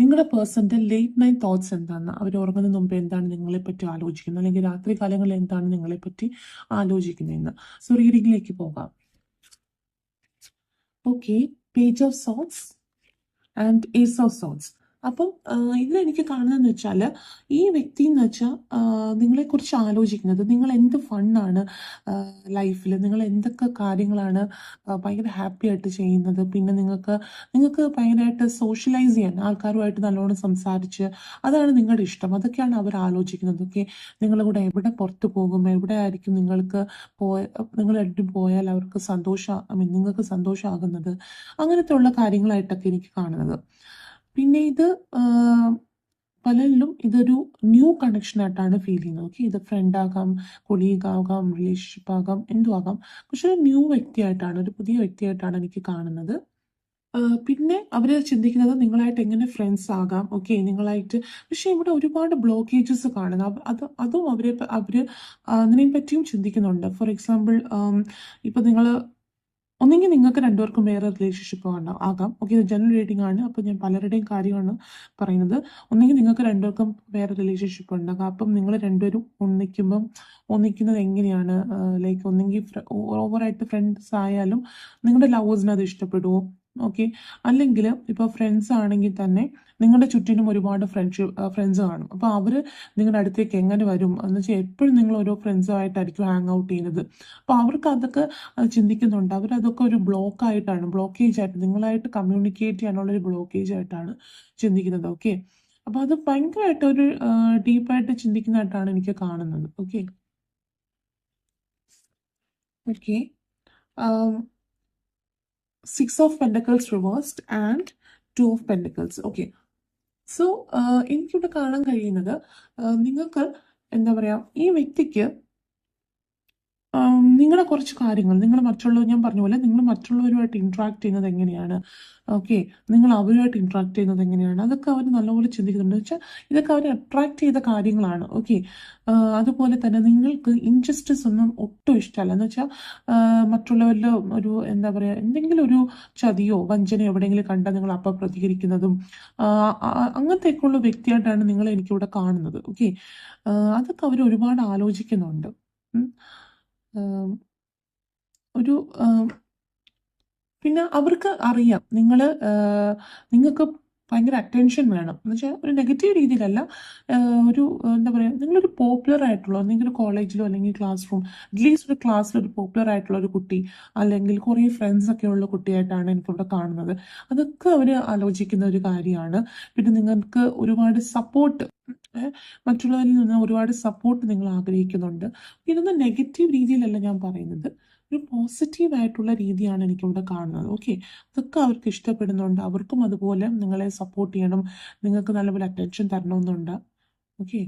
നിങ്ങളുടെ പേഴ്സന്റെ late night thoughts എന്താണ്? അവർ ഉറങ്ങുന്നതിന് മുമ്പ് എന്താണ് നിങ്ങളെപ്പറ്റി ആലോചിക്കുന്നത്? അല്ലെങ്കിൽ രാത്രി കാലങ്ങളിൽ എന്താണ് നിങ്ങളെപ്പറ്റി ആലോചിക്കുന്നതെന്ന്? സോ റീഡിങ്ങിലേക്ക് പോകാം. Okay page of swords and ace of swords അപ്പം ഇതിൽ എനിക്ക് കാണുന്നതെന്ന് വെച്ചാൽ ഈ വ്യക്തി എന്ന് വെച്ചാൽ നിങ്ങളെക്കുറിച്ച് ആലോചിക്കുന്നത് നിങ്ങൾ എന്ത് ഫണ്ണാണ് ലൈഫിൽ നിങ്ങൾ എന്തൊക്കെ കാര്യങ്ങളാണ് ഭയങ്കര ഹാപ്പി ആയിട്ട് ചെയ്യുന്നത്? പിന്നെ നിങ്ങൾക്ക് നിങ്ങൾക്ക് ഭയങ്കരമായിട്ട് സോഷ്യലൈസ് ചെയ്യാൻ ആൾക്കാരുമായിട്ട് നല്ലോണം സംസാരിച്ച് അതാണ് നിങ്ങളുടെ ഇഷ്ടം. അതൊക്കെയാണ് അവർ ആലോചിക്കുന്നത്. ഓക്കെ? നിങ്ങളുടെ കൂടെ എവിടെ പുറത്ത് പോകും? എവിടെ ആയിരിക്കും നിങ്ങൾക്ക് പോയ രണ്ടും പോയാൽ അവർക്ക് സന്തോഷം ഐ മീൻ നിങ്ങൾക്ക് സന്തോഷമാകുന്നത് അങ്ങനത്തെ ഉള്ള കാര്യങ്ങളായിട്ടൊക്കെ എനിക്ക് കാണുന്നത്. പിന്നെ ഇത് പലരിലും ഇതൊരു ന്യൂ കണക്ഷൻ ആയിട്ടാണ് ഫീൽ ചെയ്യുന്നത്. ഓക്കെ ഇത് ഫ്രണ്ട് ആകാം കൊളീഗ് ആകാം റിലേഷൻഷിപ്പ് ആകാം എന്തും ആകാം. പക്ഷെ ഒരു ന്യൂ വ്യക്തിയായിട്ടാണ് ഒരു പുതിയ വ്യക്തിയായിട്ടാണ് എനിക്ക് കാണുന്നത്. പിന്നെ അവർ ചിന്തിക്കുന്നത് നിങ്ങളായിട്ട് എങ്ങനെ ഫ്രണ്ട്സ് ആകാം. ഓക്കെ നിങ്ങളായിട്ട് പക്ഷെ ഇവിടെ ഒരുപാട് ബ്ലോക്കേജസ് കാണുന്നു. അത് അതും അവരെ അവർ അതിനെ പറ്റിയും ചിന്തിക്കുന്നുണ്ട്. ഫോർ എക്സാമ്പിൾ ഇപ്പം നിങ്ങൾ ഒന്നെങ്കിൽ നിങ്ങൾക്ക് രണ്ടുപേർക്കും വേറെ റിലേഷൻഷിപ്പ് ആകാം. ഓക്കെ ഇത് ജനറൽ റീഡിംഗ് ആണ്. അപ്പോൾ ഞാൻ പലരുടെയും കാര്യമാണ് പറയുന്നത്. ഒന്നെങ്കിൽ നിങ്ങൾക്ക് രണ്ടുപേർക്കും വേറെ റിലേഷൻഷിപ്പ് ഉണ്ടാകാം അപ്പം നിങ്ങൾ രണ്ടുപേരും ഒന്നിക്കുമ്പം ഒന്നിക്കുന്നത് എങ്ങനെയാണ്? ലൈക്ക് ഒന്നെങ്കിൽ ഓവറായിട്ട് ഫ്രണ്ട്സ് ആയാലും നിങ്ങളുടെ ലവേഴ്സിന് അത് ഇഷ്ടപ്പെടുമോ ഓക്കെ അല്ലെങ്കിൽ ഇപ്പോൾ ഫ്രണ്ട്സ് ആണെങ്കിൽ തന്നെ നിങ്ങളുടെ ചുറ്റിനും ഒരുപാട് ഫ്രണ്ട്ഷിപ്പ് ഫ്രണ്ട്സ് കാണും. അപ്പോൾ അവർ നിങ്ങളുടെ അടുത്തേക്ക് എങ്ങനെ വരും? എന്ന് വെച്ചാൽ എപ്പോഴും നിങ്ങൾ ഓരോ ഫ്രണ്ട്സുമായിട്ടായിരിക്കും ഹാങ് ഔട്ട് ചെയ്യുന്നത്. അപ്പോൾ അവർക്ക് അതൊക്കെ അത് ചിന്തിക്കുന്നുണ്ട്. അവരതൊക്കെ ഒരു ബ്ലോക്ക് ആയിട്ടാണ് ബ്ലോക്കേജ് ആയിട്ട് നിങ്ങളായിട്ട് കമ്മ്യൂണിക്കേറ്റ് ചെയ്യാനുള്ള ഒരു ബ്ലോക്കേജ് ആയിട്ടാണ് ചിന്തിക്കുന്നത്. ഓക്കെ അപ്പോൾ അത് ഭയങ്കരമായിട്ട് ഒരു ഡീപ്പായിട്ട് ചിന്തിക്കുന്നതായിട്ടാണ് എനിക്ക് കാണുന്നത്. Okay okay six of pentacles reversed and two of pentacles. Okay so എനിക്കിവിടെ കാണാൻ കഴിയുന്നത് ആ, നിങ്ങൾക്ക് എന്താ പറയുക ഈ വ്യക്തിക്ക് നിങ്ങളെ കുറച്ച് കാര്യങ്ങൾ നിങ്ങൾ മറ്റുള്ളവർ ഞാൻ പറഞ്ഞ പോലെ നിങ്ങൾ മറ്റുള്ളവരുമായിട്ട് ഇൻട്രാക്ട് ചെയ്യുന്നത് എങ്ങനെയാണ്? ഓക്കെ നിങ്ങൾ അവരുമായിട്ട് ഇൻട്രാക്ട് ചെയ്യുന്നത് എങ്ങനെയാണ്? അതൊക്കെ അവർ നല്ലപോലെ ചിന്തിക്കുന്നുണ്ട്. വെച്ചാൽ ഇതൊക്കെ അവരെ അട്രാക്ട് ചെയ്ത കാര്യങ്ങളാണ്. ഓക്കെ അതുപോലെ തന്നെ നിങ്ങൾക്ക് ഇൻജസ്റ്റിസ് ഒന്നും ഒട്ടും ഇഷ്ടമല്ല. എന്ന് വെച്ചാൽ മറ്റുള്ളവരിൽ ഒരു എന്താ പറയുക എന്തെങ്കിലും ഒരു ചതിയോ വഞ്ചനയോ എവിടെയെങ്കിലും കണ്ടാൽ നിങ്ങൾ അപ്പം പ്രതികരിക്കുന്നതും അങ്ങനത്തെയൊക്കെയുള്ള വ്യക്തിയായിട്ടാണ് നിങ്ങൾ എനിക്കിവിടെ കാണുന്നത്. ഓക്കെ അതൊക്കെ അവർ ഒരുപാട് ആലോചിക്കുന്നുണ്ട്. ഒരു പിന്നെ അവർക്ക് അറിയാം. നിങ്ങൾ നിങ്ങൾക്ക് ഭയങ്കര അറ്റൻഷൻ വേണം. എന്ന് വെച്ചാൽ ഒരു നെഗറ്റീവ് രീതിയിലല്ല ഒരു എന്താ പറയുക നിങ്ങളൊരു പോപ്പുലർ ആയിട്ടുള്ള എന്തെങ്കിലും കോളേജിലോ അല്ലെങ്കിൽ ക്ലാസ് റൂം അറ്റ്ലീസ്റ്റ് ഒരു ക്ലാസ്സിൽ ഒരു പോപ്പുലർ ആയിട്ടുള്ള ഒരു കുട്ടി അല്ലെങ്കിൽ കുറേ ഫ്രണ്ട്സ് ഒക്കെ ഉള്ള കുട്ടിയായിട്ടാണ് എനിക്കിവിടെ കാണുന്നത്. അതൊക്കെ അവർ ആലോചിക്കുന്ന ഒരു കാര്യമാണ്. പിന്നെ നിങ്ങൾക്ക് ഒരുപാട് സപ്പോർട്ട് മറ്റുള്ളവരിൽ നിന്ന് ഒരുപാട് സപ്പോർട്ട് നിങ്ങൾ ആഗ്രഹിക്കുന്നുണ്ട്. ഇതൊന്നും നെഗറ്റീവ് രീതിയിലല്ല ഞാൻ പറയുന്നത്. ഒരു പോസിറ്റീവ് ആയിട്ടുള്ള രീതിയാണ് എനിക്കിവിടെ കാണുന്നത്. ഓക്കെ അതൊക്കെ അവർക്ക് ഇഷ്ടപ്പെടുന്നുണ്ട്. അവർക്കും അതുപോലെ നിങ്ങളെ സപ്പോർട്ട് ചെയ്യണം. നിങ്ങൾക്ക് നല്ലപോലെ അറ്റൻഷൻ തരണമെന്നുണ്ട്. ഓക്കെ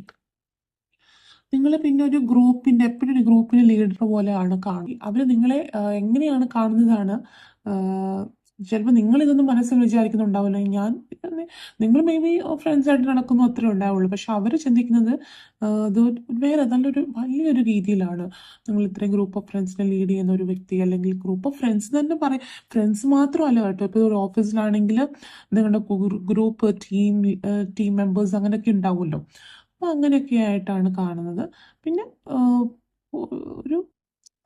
നിങ്ങൾ പിന്നെ ഒരു ഗ്രൂപ്പിന്റെ എപ്പോഴും ഒരു ഗ്രൂപ്പിന്റെ ലീഡർ പോലെയാണ് കാണുക അവർ നിങ്ങളെ എങ്ങനെയാണ് കാണുന്നതാണ്? ചിലപ്പോൾ നിങ്ങളിതൊന്നും മനസ്സിൽ വിചാരിക്കുന്നുണ്ടാവില്ല. ഞാൻ നിങ്ങൾ മേ ബി ഫ്രണ്ട്സ് ആയിട്ട് നടക്കുന്നു അത്രേ ഉണ്ടാവുള്ളൂ. പക്ഷെ അവർ ചിന്തിക്കുന്നത് വേറെ നല്ലൊരു വലിയൊരു രീതിയിലാണ് നിങ്ങൾ ഇത്രയും ഗ്രൂപ്പ് ഓഫ് ഫ്രണ്ട്സിനെ ലീഡ് ചെയ്യുന്ന ഒരു വ്യക്തി അല്ലെങ്കിൽ ഗ്രൂപ്പ് ഓഫ് ഫ്രണ്ട്സ് തന്നെ പറയും. ഫ്രണ്ട്സ് മാത്രമല്ല കേട്ടോ ഇപ്പോൾ ഒരു ഓഫീസിലാണെങ്കിൽ നിങ്ങളുടെ ഗ്രൂപ്പ് ടീം ടീം മെമ്പേഴ്സ് അങ്ങനെയൊക്കെ ഉണ്ടാവുമല്ലോ. അപ്പോൾ അങ്ങനെയൊക്കെ ആയിട്ടാണ് കാണുന്നത്. പിന്നെ ഒരു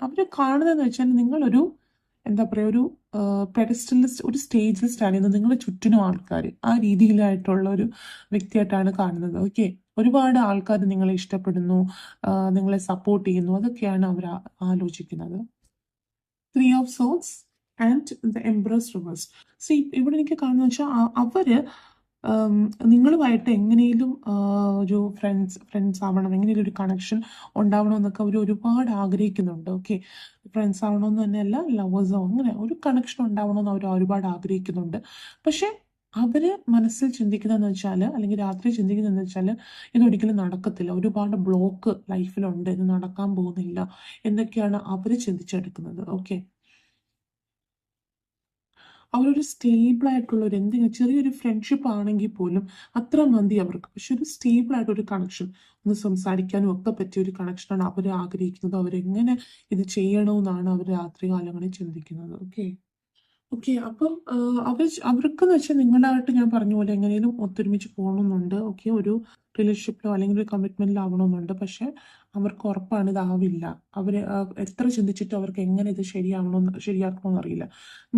അവർ കാണുന്നതെന്ന് വെച്ചാൽ നിങ്ങളൊരു എന്താ പറയുക ഒരു പെഡസ്റ്റലിസ്റ്റ് ഒരു സ്റ്റേജിൽ സ്റ്റാൻഡ് ചെയ്യുന്ന നിങ്ങളുടെ ചുറ്റിനും ആൾക്കാർ ആ രീതിയിലായിട്ടുള്ള ഒരു വ്യക്തിയായിട്ടാണ് കാണുന്നത്. ഓക്കെ ഒരുപാട് ആൾക്കാർ നിങ്ങളെ ഇഷ്ടപ്പെടുന്നു നിങ്ങളെ സപ്പോർട്ട് ചെയ്യുന്നു അതൊക്കെയാണ് അവർ ആലോചിക്കുന്നത്. Three of swords and the empress reversed C ഇവിടെ എനിക്ക് കാണുന്നത് വെച്ചാൽ അവർ നിങ്ങളുമായിട്ട് എങ്ങനെയും ഒരു ഫ്രണ്ട്സ് ഫ്രണ്ട്സ് ആവണം എങ്ങനെയും ഒരു കണക്ഷൻ ഉണ്ടാവണം എന്നൊക്കെ അവർ ഒരുപാട് ആഗ്രഹിക്കുന്നുണ്ട് ഓക്കെ ഫ്രണ്ട്സ് ആവണമെന്ന് തന്നെയല്ല ലവേഴ്സോ അങ്ങനെ ഒരു കണക്ഷൻ ഉണ്ടാവണമെന്ന് അവർ ഒരുപാട് ആഗ്രഹിക്കുന്നുണ്ട്. പക്ഷെ അവർ മനസ്സിൽ ചിന്തിക്കുന്നതെന്ന് വെച്ചാൽ അല്ലെങ്കിൽ രാത്രി ചിന്തിക്കുന്നതെന്ന് വെച്ചാൽ ഇതൊരിക്കലും നടക്കത്തില്ല. ഒരുപാട് ബ്ലോക്ക് ലൈഫിലുണ്ട് ഇത് നടക്കാൻ പോകുന്നില്ല. എന്നൊക്കെയാണ് അവർ ചിന്തിച്ചെടുക്കുന്നത് ഓക്കെ അവരൊരു സ്റ്റേബിൾ ആയിട്ടുള്ള ഒരു എന്തെങ്കിലും ചെറിയൊരു ഫ്രണ്ട്ഷിപ്പ് ആണെങ്കിൽ പോലും അത്ര മതി അവർക്ക്. പക്ഷെ ഒരു സ്റ്റേബിൾ ആയിട്ടൊരു കണക്ഷൻ ഒന്ന് സംസാരിക്കാനും ഒക്കെ പറ്റിയ ഒരു കണക്ഷനാണ് അവർ ആഗ്രഹിക്കുന്നത്. അവരെങ്ങനെ ഇത് ചെയ്യണമെന്നാണ് അവർ രാത്രി കാലങ്ങളിൽ ചിന്തിക്കുന്നത്. ഓക്കെ ഓക്കെ അപ്പം അവർ അവർക്കെന്ന് വെച്ചാൽ നിങ്ങളായിട്ട് ഞാൻ പറഞ്ഞ പോലെ എങ്ങനെയും ഒത്തൊരുമിച്ച് പോകണമെന്നുണ്ട്. ഓക്കെ ഒരു റിലേഷൻഷിപ്പിലോ അല്ലെങ്കിൽ ഒരു കമ്മിറ്റ്മെന്റിലോ ആവണമെന്നുണ്ട് പക്ഷെ അവർക്ക് ഉറപ്പാണ് ഇതാവില്ല അവർ എത്ര ചിന്തിച്ചിട്ട് അവർക്ക് എങ്ങനെ ഇത് ശരിയാവണമെന്ന് ശരിയാക്കണമെന്ന് അറിയില്ല.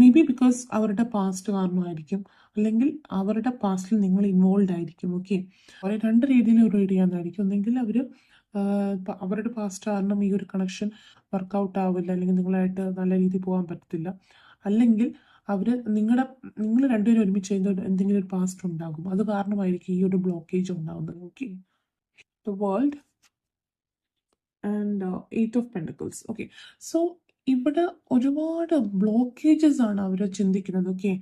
മേ ബി ബിക്കോസ് അവരുടെ പാസ്റ്റ് കാരണമായിരിക്കും. അല്ലെങ്കിൽ അവരുടെ പാസ്റ്റിൽ നിങ്ങൾ ഇൻവോൾവ് ആയിരിക്കും. ഓക്കെ അവരെ രണ്ട് രീതിയിൽ റീഡ് ചെയ്യാനായിരിക്കും ഒന്നെങ്കിൽ അവർ അവരുടെ പാസ്റ്റ് കാരണം ഈ ഒരു കണക്ഷൻ വർക്കൗട്ട് ആവില്ല. അല്ലെങ്കിൽ നിങ്ങളായിട്ട് നല്ല രീതിയിൽ പോകാൻ പറ്റത്തില്ല. അല്ലെങ്കിൽ അവർ നിങ്ങളുടെ നിങ്ങൾ രണ്ടുപേരും ഒരുമിച്ച് ചെയ്യുന്ന എന്തെങ്കിലും ഒരു പാസ്റ്റ് ഉണ്ടാകും. അത് കാരണമായിരിക്കും ഈ ഒരു ബ്ലോക്കേജ് ഉണ്ടാകുന്നത് okay the world and eight of pentacles okay so ഇവിടെ ഒരുപാട് ബ്ലോക്കേജസ് ആണ് അവർ ചിന്തിക്കുന്നത്. ഓക്കെ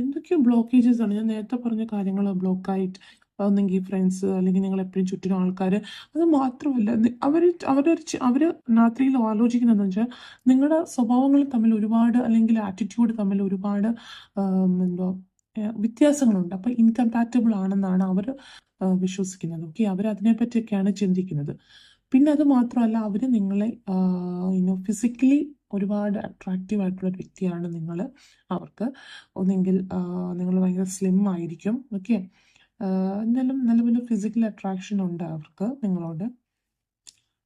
എന്തൊക്കെയോ ബ്ലോക്കേജസ് ആണ്. ഞാൻ നേരത്തെ പറഞ്ഞ കാര്യങ്ങൾ ബ്ലോക്കായിട്ട് ഒന്നെങ്കിൽ ഫ്രണ്ട്സ് അല്ലെങ്കിൽ നിങ്ങൾ എപ്പോഴും ചുറ്റിനും ആൾക്കാർ അത് മാത്രമല്ല അവർ അവരൊരു അവർ രാത്രിയിൽ ആലോചിക്കുന്നതെന്ന് വെച്ചാൽ നിങ്ങളുടെ സ്വഭാവങ്ങൾ തമ്മിൽ ഒരുപാട് അല്ലെങ്കിൽ ആറ്റിറ്റ്യൂഡ് തമ്മിൽ ഒരുപാട് എന്തോ വ്യത്യാസങ്ങളുണ്ട്. അപ്പം ഇൻകംപാറ്റബിൾ ആണെന്നാണ് അവർ വിശ്വസിക്കുന്നത്. ഓക്കെ അവർ അതിനെപ്പറ്റിയൊക്കെയാണ് ചിന്തിക്കുന്നത്. പിന്നെ അത് മാത്രമല്ല അവർ നിങ്ങളെ ഇനോ ഫിസിക്കലി ഒരുപാട് അട്രാക്റ്റീവ് ആയിട്ടുള്ള വ്യക്തിയാണ് നിങ്ങൾ അവർക്ക് ഒന്നെങ്കിൽ നിങ്ങൾ ഭയങ്കര സ്ലിം ആയിരിക്കും. ഓക്കെ എന്തായാലും നല്ല വലിയ ഫിസിക്കൽ അട്രാക്ഷൻ ഉണ്ട് അവർക്ക് നിങ്ങളോട്.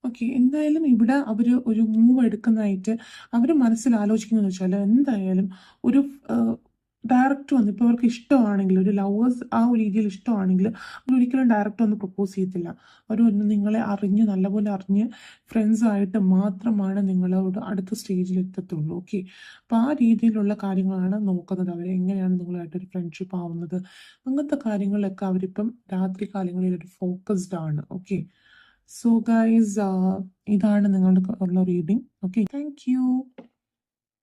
ഓക്കെ എന്തായാലും ഇവിടെ അവർ ഒരു മൂവ് എടുക്കുന്നതായിട്ട് അവർ മനസ്സിൽ ആലോചിക്കുന്നതെന്ന് വെച്ചാൽ എന്തായാലും ഒരു ഡയറക്റ്റ് വന്ന് ഇപ്പോൾ അവർക്ക് ഇഷ്ടമാണെങ്കിൽ ഒരു ലവേഴ്സ് ആ ഒരു രീതിയിൽ ഇഷ്ടമാണെങ്കിൽ അവരൊരിക്കലും ഡയറക്റ്റ് ഒന്ന് പ്രപ്പോസ് ചെയ്യത്തില്ല. അവർ ഒന്ന് നിങ്ങളെ അറിഞ്ഞ് നല്ലപോലെ അറിഞ്ഞ് ഫ്രണ്ട്സായിട്ട് മാത്രമാണ് നിങ്ങളോട് അടുത്ത സ്റ്റേജിൽ എത്തത്തുള്ളൂ. ഓക്കെ അപ്പോൾ ആ രീതിയിലുള്ള കാര്യങ്ങളാണ് നോക്കുന്നത്. അവർ എങ്ങനെയാണ് നിങ്ങളായിട്ട് ഒരു ഫ്രണ്ട്ഷിപ്പ് ആവുന്നത്? അങ്ങനത്തെ കാര്യങ്ങളിലൊക്കെ അവരിപ്പം രാത്രി കാലങ്ങളിൽ ഒരു ഫോക്കസ്ഡ് ആണ്. ഓക്കെ സോ ഗൈസ് ഇതാണ് നിങ്ങളുടെ ഉള്ള റീഡിങ് ഓക്കെ താങ്ക്